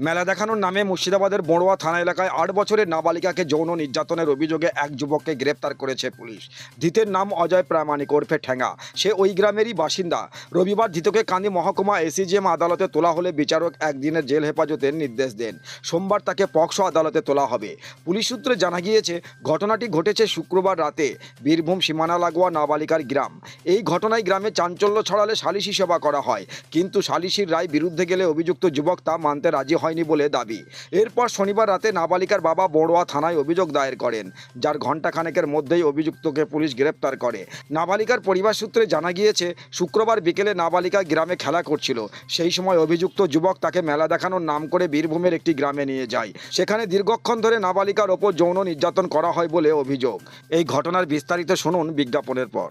মেলা দেখানোর নামে মুর্শিদাবাদের বড়ুয়া থানা এলাকায় আট বছরের নাবালিকাকে যৌন নির্যাতনের অভিযোগে এক যুবককে গ্রেপ্তার করেছে পুলিশ। ধৃতের নাম অজয় প্রামাণিক ওরফে ঠেঙ্গা। সে ওই গ্রামেরই বাসিন্দা। রবিবার ধৃতকে কান্দি মহকুমা এসিজিএম আদালতে তোলা হলে বিচারক একদিনের জেল হেফাজতের নির্দেশ দেন। সোমবার তাকে পক্সো আদালতে তোলা হবে। পুলিশ সূত্রে জানা গিয়েছে, ঘটনাটি ঘটেছে শুক্রবার রাতে বীরভূম সীমানা লাগোয়া নাবালিকার গ্রাম। এই ঘটনায় গ্রামে চাঞ্চল্য ছড়ালে সালিশি সেবা করা হয়। কিন্তু সালিশির রায় বিরুদ্ধে গেলে অভিযুক্ত যুবক তা মানতে রাজি হয়নি বলে দাবি। এরপর শনিবার রাতে নাবালিকার বাবা বড়োয়া থানায় অভিযোগ দায়ের করেন, যার ঘণ্টাখানেকের মধ্যেই অভিযুক্তকে পুলিশ গ্রেপ্তার করে। নাবালিকার পরিবার সূত্রে জানা গিয়েছে, শুক্রবার বিকেলে নাবালিকা গ্রামে খেলা করছিল। সেই সময় অভিযুক্ত যুবক তাকে মেলা দেখানোর নাম করে বীরভূমের একটি গ্রামে নিয়ে যায়। সেখানে দীর্ঘক্ষণ ধরে নাবালিকার ওপর যৌন নির্যাতন করা হয় বলে অভিযোগ। এই ঘটনার বিস্তারিত শুনুন বিজ্ঞাপনের পর।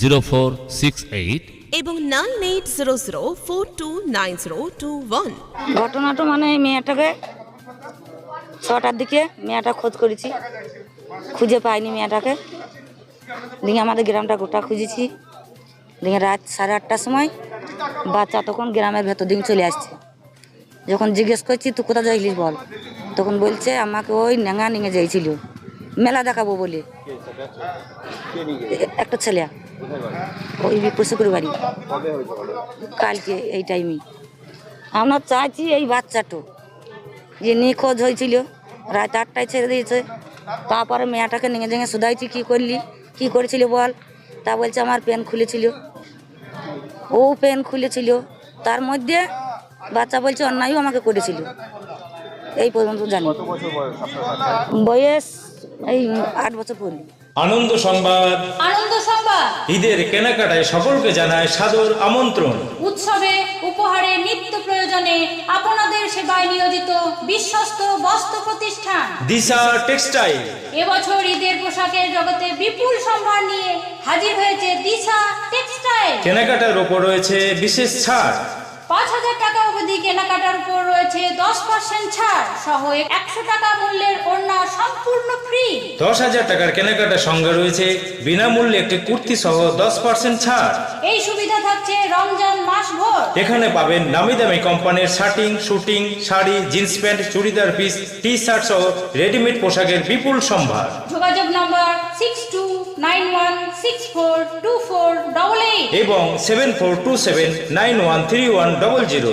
zero four six eight এবং nine eight zero zero four two nine zero two one ঘটনাটা মানে এই মেয়েটাকে ছটার দিকে মেয়েটা খোঁজ করেছি। খুঁজে পাইনি মেয়েটাকে। দিয়ে আমাদের গ্রামটা গোটা খুঁজেছি। দিয়ে রাত সাড়ে আটটার সময় বাচ্চা তখন গ্রামের ভেতর দিকে চলে আসছে। যখন জিজ্ঞেস করছি তুই কোথা যাইলিস বল? তখন বলছে আমাকে ওই নেঙা নিয়ে যাইছিল। মেলা দেখাবো বলে। একটা ছেলে। ওই পুষুকুর বাড়ি। কালকে এই টাইমে আমরা চাইছি এই বাচ্চাটো। যে নিখোঁজ হয়েছিল। রাত আটটায় ছেড়ে দিয়েছে। তারপরে মেয়েটাকে নিয়ে ভেঙে শুধাইছি কী করলি? কী করেছিল বল? তা বলছে আমার পেন খুলেছিল। ও পেন খুলেছিল। তার মধ্যে বাচ্চা বলছে অন্যায়ও আমাকে করেছিল। এই পর্যন্ত জানি। বয়স এই আট বছর আনন্দ সংবাদ। আনন্দ সংবাদ। ঈদের কেনাকাটায় সকলকে জানায় সাদর আমন্ত্রণ। উৎসবে উপহারে নিত্য প্রয়োজনে আপনাদের সেবায় নিয়োজিত বিশ্বস্ত বস্ত্র প্রতিষ্ঠান। দিশা টেক্সটাইল। এবছর ঈদের পোশাকের জগতে বিপুল সম্ভার নিয়ে হাজির হয়েছে দিশা টেক্সটাইল। কেনাকাটার ওপর রয়েছে বিশেষ ছাড়। পাঁচ হাজার টাকা অবধি কেনাকাটার উপর রয়েছে দশ পার্সেন্ট ছাড় সহ একশো টাকা মূল্যের ফ্রি দশ হাজার টাকার কেনাকাটার সঙ্গে রয়েছে। বিনামূল্যে একটি কুর্তি সহ দশ পার্সেন্ট ছাড়। এই সুবিধা থাকছে রমজান মাস ভোর। এখানে পাবেন নামি দামি কোম্পানির shirting suiting sari jeans pant churidar piece T shirt সহ রেডিমেড পোশাকের বিপুল সম্ভার। যোগাযোগ নম্বর six two nine one six four two four double eight এবং seven four two seven nine one three one double zero